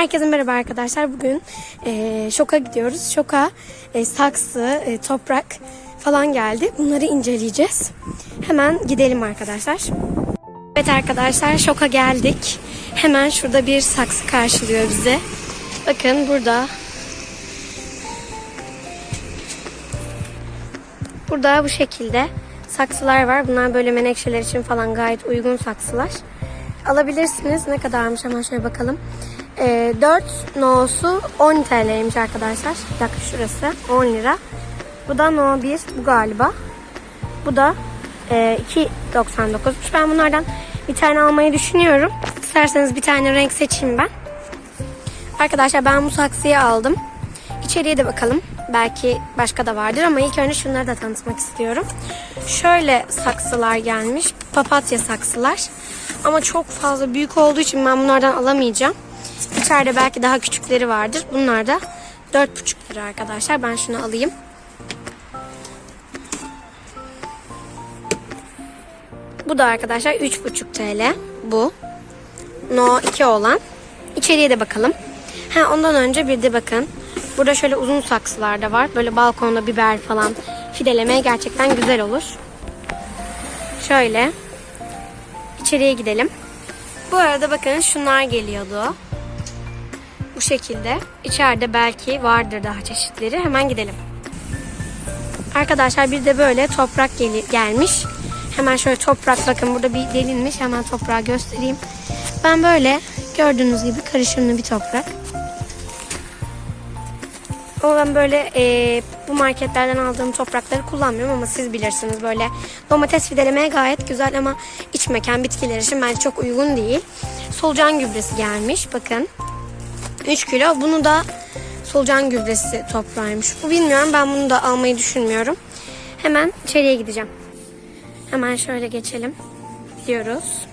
Herkese merhaba arkadaşlar. Bugün e, şoka gidiyoruz. Şoka e, saksı, e, toprak falan geldi. Bunları inceleyeceğiz. Hemen gidelim arkadaşlar. Evet arkadaşlar şoka geldik. Hemen şurada bir saksı karşılıyor bizi. Bakın burada. Burada bu şekilde saksılar var. Bunlar böyle menekşeler için falan gayet uygun saksılar. Alabilirsiniz. Ne kadarmış hemen şöyle bakalım. Ee, 4 no'su 10 TL'ymiş arkadaşlar. Bir dakika şurası 10 lira. Bu da no 1 bu galiba. Bu da e, 2.99'muş. Ben bunlardan bir tane almayı düşünüyorum. İsterseniz bir tane renk seçeyim ben. Arkadaşlar ben bu saksıyı aldım. İçeriye de bakalım. Belki başka da vardır ama ilk önce şunları da tanıtmak istiyorum. Şöyle saksılar gelmiş. Papatya saksılar. Ama çok fazla büyük olduğu için ben bunlardan alamayacağım. İçeride belki daha küçükleri vardır. Bunlar da 4,5 lira arkadaşlar. Ben şunu alayım. Bu da arkadaşlar 3,5 TL. Bu. No 2 olan. İçeriye de bakalım. Ha ondan önce bir de bakın. Burada şöyle uzun saksılar da var. Böyle balkonda biber falan fidelemeye gerçekten güzel olur. Şöyle. İçeriye gidelim. Bu arada bakın şunlar geliyordu. Bu şekilde. İçeride belki vardır daha çeşitleri. Hemen gidelim. Arkadaşlar bir de böyle toprak gel gelmiş. Hemen şöyle toprak bakın burada bir delinmiş. Hemen toprağı göstereyim. Ben böyle gördüğünüz gibi karışımlı bir toprak. Ama ben böyle e, bu marketlerden aldığım toprakları kullanmıyorum ama siz bilirsiniz böyle domates fidelemeye gayet güzel ama iç mekan bitkiler için bence çok uygun değil. Solucan gübresi gelmiş bakın. 3 kilo. Bunu da solucan gübresi toprağıymış. Bu bilmiyorum. Ben bunu da almayı düşünmüyorum. Hemen içeriye gideceğim. Hemen şöyle geçelim. Gidiyoruz.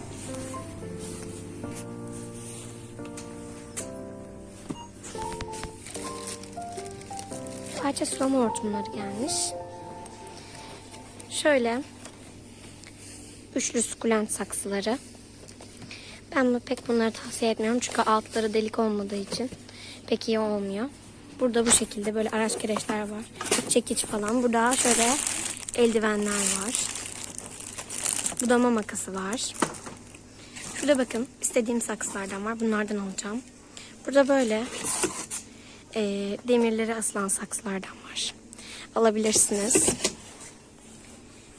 Parça sulama hortumları gelmiş. Şöyle üçlü sukulent saksıları. Ben bunu pek bunları tavsiye etmiyorum çünkü altları delik olmadığı için pek iyi olmuyor. Burada bu şekilde böyle araç gereçler var. Çekiç falan. Burada şöyle eldivenler var. Budama makası var. Şurada bakın istediğim saksılardan var. Bunlardan alacağım. Burada böyle e, demirleri asılan saksılardan var. Alabilirsiniz.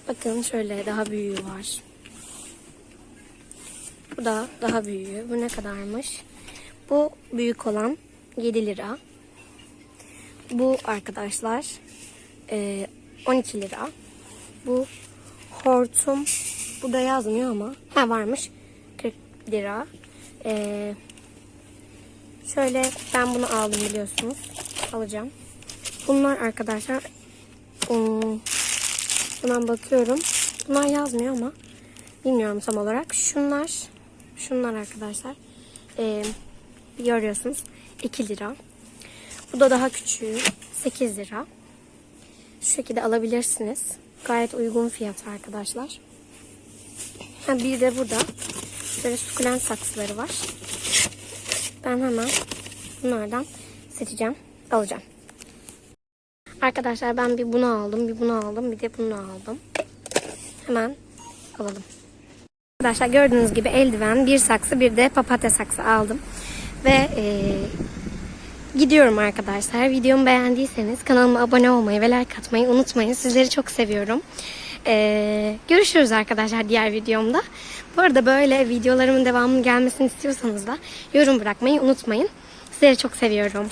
Bakın şöyle daha büyüğü var. Bu da daha büyüğü. Bu ne kadarmış? Bu büyük olan 7 lira. Bu arkadaşlar e, 12 lira. Bu hortum. Bu da yazmıyor ama. Ha varmış. 40 lira. E, şöyle ben bunu aldım biliyorsunuz. Alacağım. Bunlar arkadaşlar um, hemen bakıyorum. Bunlar yazmıyor ama bilmiyorum tam olarak. Şunlar Şunlar arkadaşlar. Ee, görüyorsunuz. 2 lira. Bu da daha küçüğü. 8 lira. Şu şekilde alabilirsiniz. Gayet uygun fiyat arkadaşlar. Ha, bir de burada böyle sukulent saksıları var. Ben hemen bunlardan seçeceğim. Alacağım. Arkadaşlar ben bir bunu aldım. Bir bunu aldım. Bir de bunu aldım. Hemen alalım. Arkadaşlar gördüğünüz gibi eldiven, bir saksı, bir de papatya saksı aldım. Ve e, gidiyorum arkadaşlar. Videomu beğendiyseniz kanalıma abone olmayı ve like atmayı unutmayın. Sizleri çok seviyorum. E, görüşürüz arkadaşlar diğer videomda. Bu arada böyle videolarımın devamının gelmesini istiyorsanız da yorum bırakmayı unutmayın. Sizleri çok seviyorum.